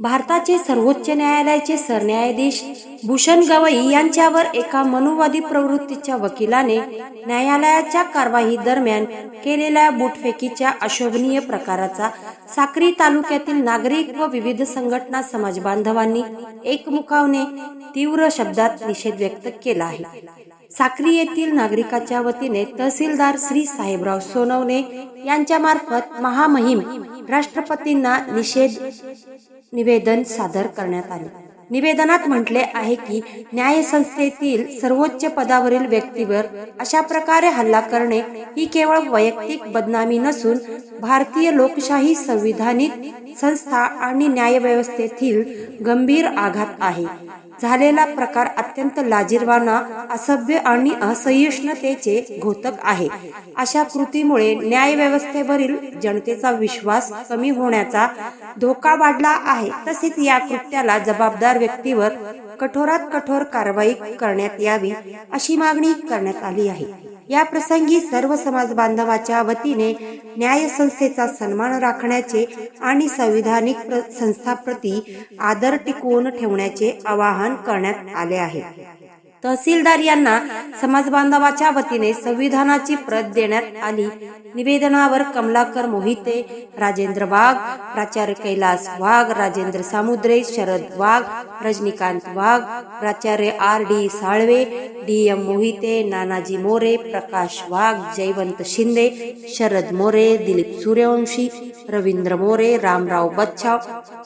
भारताचे सर्वोच्च न्यायालयाचे सरन्यायाधीश भूषण गवई यांच्यावर एका मनुवादी प्रवृत्तीच्या वकिलाने न्यायालयाच्या कारवाई दरम्यान केलेल्या बुटफेकीच्या अशोभनीय प्रकाराचा साक्री तालुक्यातील नागरिक व विविध संघटना समाज बांधवांनी एकमुखाने तीव्र शब्दात निषेध व्यक्त केला आहे. साक्री येथील नागरिकाच्या वतीने तहसीलदार श्री साहेबराव सोनवणे यांच्या मार्फत महामहिम राष्ट्रपतींना निषेध निवेदन सादर करण्यात आले. निवेदनात म्हटले आहे की न्यायसंस्थेतील सर्वोच्च पदावरील व्यक्तीवर अशा प्रकारे हल्ला करणे ही केवळ वैयक्तिक बदनामी नसून भारतीय लोकशाही संविधानिक संस्था आणि न्यायव्यवस्थेतील गंभीर आघात आहे. झालेला प्रकार अत्यंत लाजीरवाना असभ्य आणि असहिष्णुतेचे घोतक आहे. अशा कृतीमुळे न्याय व्यवस्थेवरील जनतेचा विश्वास कमी होण्याचा धोका वाढला आहे. तसेच या कृत्याला जबाबदार व्यक्तीवर कठोरात कठोर कारवाई करण्यात यावी अशी मागणी करण्यात आली आहे. या प्रसंगी सर्व समाज बांधवाच्या वतीने न्याय संस्थेचा सन्मान राखण्याचे आणि संविधानिक प्र- संस्थाप्रती आदर टिकवून ठेवण्याचे आवाहन करण्यात आले आहे. तहसीलदार यांना समाज बांधवाच्या वतीने संविधानाची प्रत देण्यात आली. निवेदनावर कमलाकर मोहिते राजेंद्र वाघ प्राचार्य कैलास वाघ राजेंद्र सामुद्रे शरद वाघ रजनीकांत वाघ प्राचार्य R D Salve D M Mohite Nanaji More Prakash Wagh Jaywant Shinde Sharad More Dilip Suryawanshi Ravindra More Ramrao Bachhav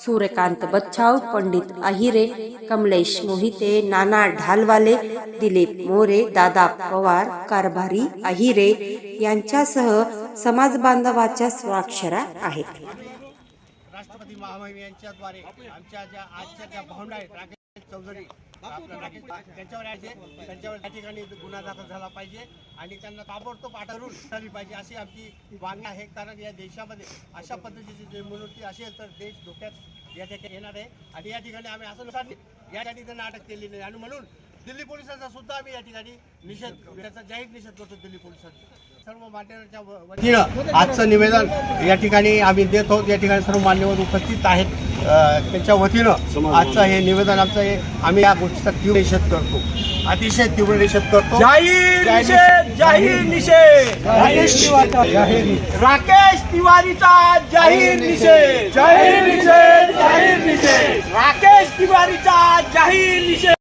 Suryakant Bachhav Pandit Ahire Kamlesh Mohite Nana Dhalwale Dilip More Dada Pawar Karbhari Ahire यांच्यासह समाज बांधवाच्या स्वाक्षरा आहेत. राष्ट्रपती महामहिम यांच्याद्वारे आमच्या ज्या आजच्या ज्या भावना आहेत राकेश चौधरी त्यांच्यावर त्यांच्यावर त्या ठिकाणी गुन्हा दाखल झाला पाहिजे आणि त्यांना ताबडतोब अटरून झाली पाहिजे अशी आमची मागणी आहे. कारण या देशामध्ये अशा पद्धतीची निवडणुकी असेल तर देश धोक्यात या ठिकाणी येणार आहे. आणि या ठिकाणी आम्ही असं नुसार या ठिकाणी त्यांना अटक केली नाही. आणि म्हणून दिल्ली पोलिसांचा सुद्धा आम्ही या ठिकाणी निषेध त्याचा जाहीर निषेध करतो दिल्ली पोलिसांचा. सर्व मान्यवरांच्या वतीनं आजचं निवेदन या ठिकाणी आम्ही देत आहोत. या ठिकाणी सर्व मान्यवर उपस्थित आहेत. त्यांच्या वतीनं आजचं हे निवेदन आमचं हे आम्ही या गोष्टीचा तीव्र निषेध करतो. अतिशय तीव्र निषेध करतो. जाहीर निषेध जाहीर निषेध. राकेश तिवारीचा जाहीर निषेध. राकेश तिवारीचा जाहीर निषेध. जाहीर निषेध. जाहीर निषेध. राकेश तिवारीचा जाहीर निषेध.